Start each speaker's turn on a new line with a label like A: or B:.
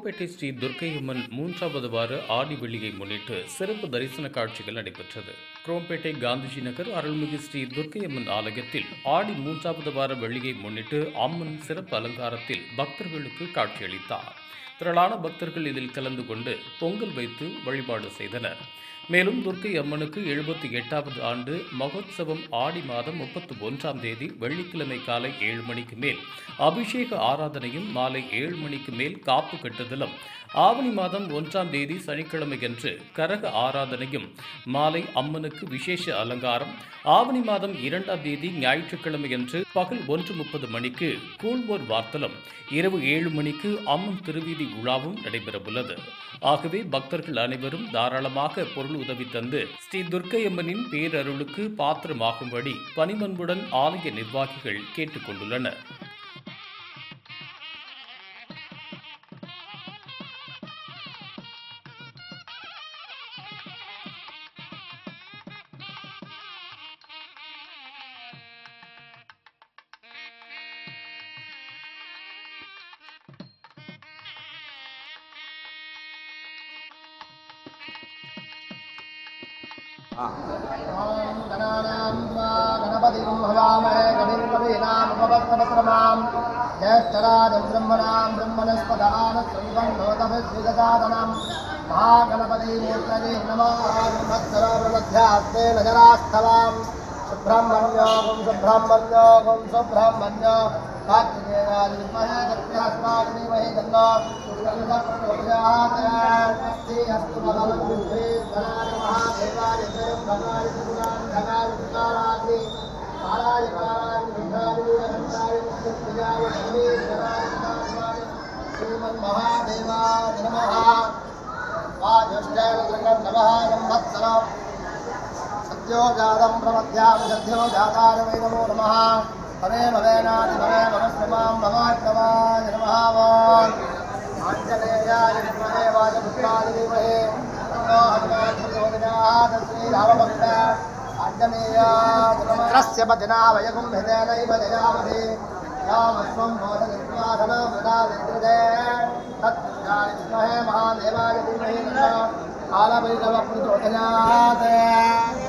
A: குரோம்பேட்டை ஸ்ரீ துர்க்கையம்மன் மூன்றாவது வார ஆடி வெள்ளியை முன்னிட்டு சிறப்பு தரிசன காட்சிகள் நடைபெற்றது. குரோம்பேட்டை காந்திஜி நகர் அருள்மிகு ஸ்ரீ துர்க்கையம்மன் ஆலயத்தில் ஆடி மூன்றாவது வார வெள்ளியை முன்னிட்டு அம்மன் சிறப்பு அலங்காரத்தில் பக்தர்களுக்கு காட்சியளித்தார். திரளான பக்தர்கள் இதில் கலந்து கொண்டு பொங்கல் வைத்து வழிபாடு செய்தனர். மேலும் துர்க்கை அம்மனுக்கு எழுபத்தி எட்டாவது ஆண்டு மகோத்சவம் ஆடி மாதம் முப்பத்தி ஒன்றாம் தேதி வெள்ளிக்கிழமை காலை ஏழு மணிக்கு மேல். அபிஷேக ஆராதனையும் மாலை ஏழு மணிக்கு மேல் காப்பு கட்டுதலும். ஆவணி மாதம் ஒன்றாம் தேதி சனிக்கிழமையன்று கரக ஆராதனையும் மாலை அம்மனுக்கு விசேஷ அலங்காரம். ஆவணி மாதம் இரண்டாம் தேதி ஞாயிற்றுக்கிழமையன்று பகல் ஒன்று முப்பது மணிக்கு கூழ்வோர் வார்த்தலும். இரவு ஏழு மணிக்கு அம்மன் திருவீதி உலாவும் நடைபெறவுள்ளது. ஆகவே பக்தர்கள் அனைவரும் தாராளமாக பொருள் உதவி தந்து ஸ்ரீ துர்க்கையம்மனின் பேரருளுக்கு பாத்திரமாகும்படி பணிமன்புடன் ஆலய நிர்வாகிகள் கேட்டுக்கொண்டுள்ளனர்.
B: गणपतिं हवामहे कविं कवीनामुपवत्तमक्रमाम् ज्येष्ठराजं ब्रह्मणां ब्रह्मणस्पदानस्वैवं लोकभिद्विगसादनं महागणपतिमूर्तये नमः संवत्सरोपमध्यास्ते नगरास्थलां सुब्रह्मण्योगं सुब्रह्मण्योगं सुब्रह्मण्य कार्तिकेयाय विद्महे दत्यास्माकमहे तन्नो प्रचोदयात् अस्ति अस्तु भगवन् श्रीमन्महादेवाय नमः वाजुष्टाय कृतं नमः संवत्सरम् सद्यो जातं प्रमध्यां सद्यो जाताय वै नमो नमः भवे भवेनादि भवे भवस्वमां भवात्मवाय नमः वान् आञ्जनेयाय विद्महे वाजपुत्राय धीमहि तन्नो हनुमान् प्रचोदयात् श्रीरामभक्त आञ्जनेयाय नमः तस्य पतिना वयगुं हृदयनैव जयामहि रामस्वं मोदनिर्वाधनमृदा विद्युते तत्पुरुषाय विद्महे महादेवाय धीमहि तन्नो